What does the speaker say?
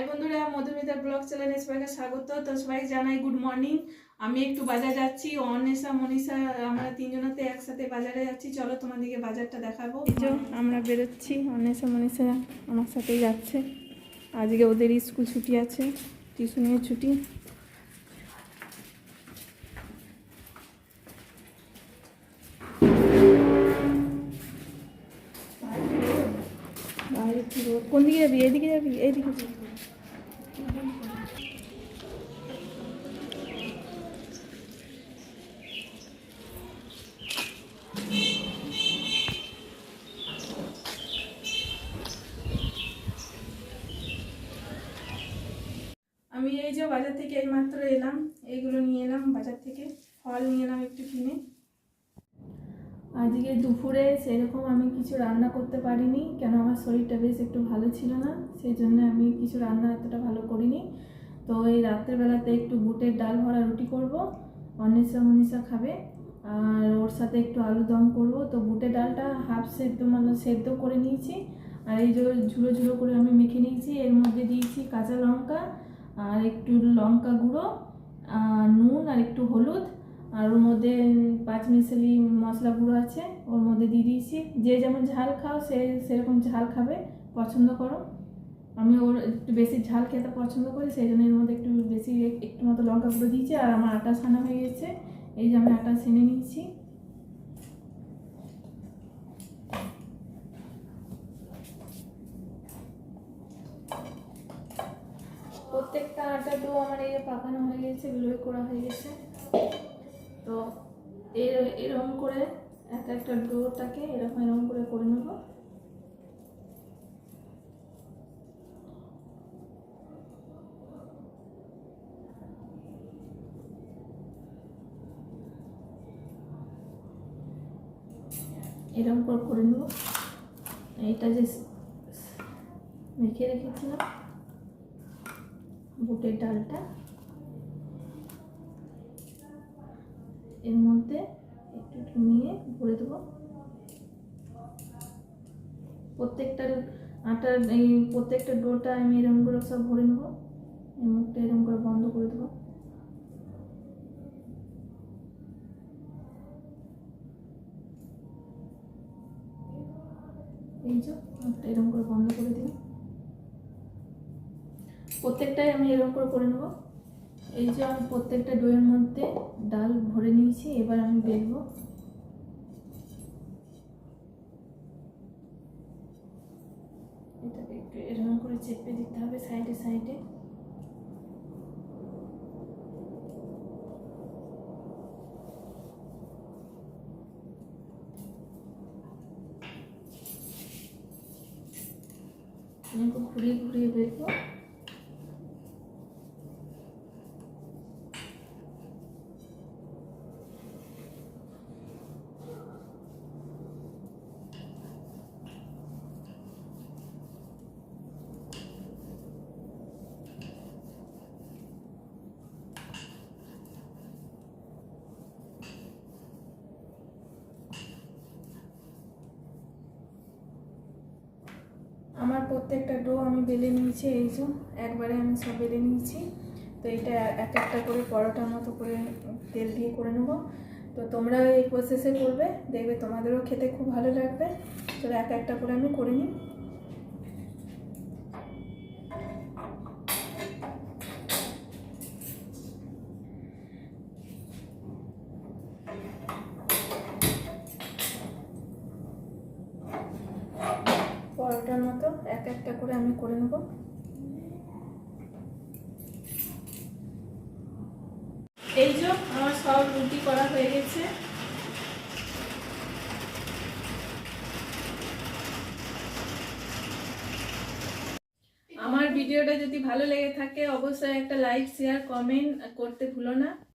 High বন্ধুরা Madhumita blog চ্যানেলে সবাইকে স্বাগত। তো সবাই জানাই গুড মর্নিং। আমি একটু বাজার যাচ্ছি। অনেশা, মনীষা, আমরা তিনজনাতে একসাথে বাজারে যাচ্ছি। চলো তোমাদেরকে বাজারটা দেখাবো। আমরা বেরোচ্ছি। অনেশা, মনীষা আমার সাথেই যাচ্ছে। আজকে ওদের স্কুল ছুটি আছে, টিউশনের ছুটি। কোন দিকে যাবি এদিকে যাবি এইদিকে যাবি আমি এই যে বাজার থেকে এইমাত্র এলাম, এইগুলো নিয়ে এলাম, বাজার থেকে ফল নিয়ে এলাম একটু কিনে। আজকে দুপুরে সেরকম আমি কিছু রান্না করতে পারিনি, কেন আমার শরীরটা বেশ একটু ভালো ছিল না, সেই জন্য আমি কিছু রান্না এতটা ভালো করিনি। তো এই রাত্রের বেলাতে একটু বুটের ডাল ভরা রুটি করব, অনিশা মনীষা খাবে, আর ওর সাথে একটু আলু দম করব। তো বুটের ডালটা হাফ সেদ্ধ মানে সেদ্ধ করে নিয়েছি, আর এই যে ঝুড়ো ঝুড়ো করে আমি মেখে নিয়েছি, এর মধ্যে দিয়েছি কাঁচা লঙ্কা, আর একটু লঙ্কা গুঁড়ো নুন, আর একটু হলুদ আর ওর মধ্যে পাঁচ মিশালি মশলা গুঁড়ো আছে, ওর মধ্যে দিয়ে দিয়েছি। যে যেমন ঝাল খাও, সে সেরকম ঝাল খাবে, পছন্দ করো। আমি ওর একটু বেশি ঝাল খেতে পছন্দ করি, সেই জন্য এর মধ্যে একটু বেশি একটু মতো লঙ্কা গুঁড়ো দিয়েছি, আর আমার আটা ছানা হয়ে গেছে। এই যে আমি আটা ছেনে নিয়েছি। প্রত্যেকটা আটা ডো আমার এই পাকানো হয়ে গেছে লোয়ে করা হয়ে গেছে। তো এর, এরকম করে এক একটা ডোটাকে এরকম এরকম করে করে নেব। এরকম করে করে নেব। এইটা যে মেখে রেখেছিলাম, বুটের ডালটা। এর মধ্যে একটু একটু নিয়ে ভরে দেবো। প্রত্যেকটা আটার এই প্রত্যেকটা ডোটা আমি এরকম করে সব ভরে নেব। মুখটা এরকম করে বন্ধ করে দেবো। এই যে এরকম করে বন্ধ করে দিই প্রত্যেকটাই আমি এরকম করে করে নেব। এই যে আমি প্রত্যেকটা ডোয়ের মধ্যে ডাল ভরে নিয়েছি, এবার আমি বেলবো। এটাকে একটু এরকম করে চেপে দিতে হবে সাইডে সাইডে। ঘুরিয়ে ঘুরিয়ে বেলবো আমার প্রত্যেকটা ডো আমি বেলে নিয়েছি, এই যে একবারে আমি সব বেলে নিয়েছি। তো এটা এক একটা করে পরোটার মতো করে তেল দিয়ে করে নেব। তো তোমরা এই প্রসেসে করবে, দেখবে তোমাদেরও খেতে খুব ভালো লাগবে। তো এক একটা করে আমি করে নিই। পরোটার মতো এক একটা করে আমি করে নেব। এই যে আমার সব রুটি করা হয়ে গেছে। আমার ভিডিওটা যদি ভালো লেগে থাকে, অবশ্যই একটা লাইক, শেয়ার, কমেন্ট করতে ভুলো না।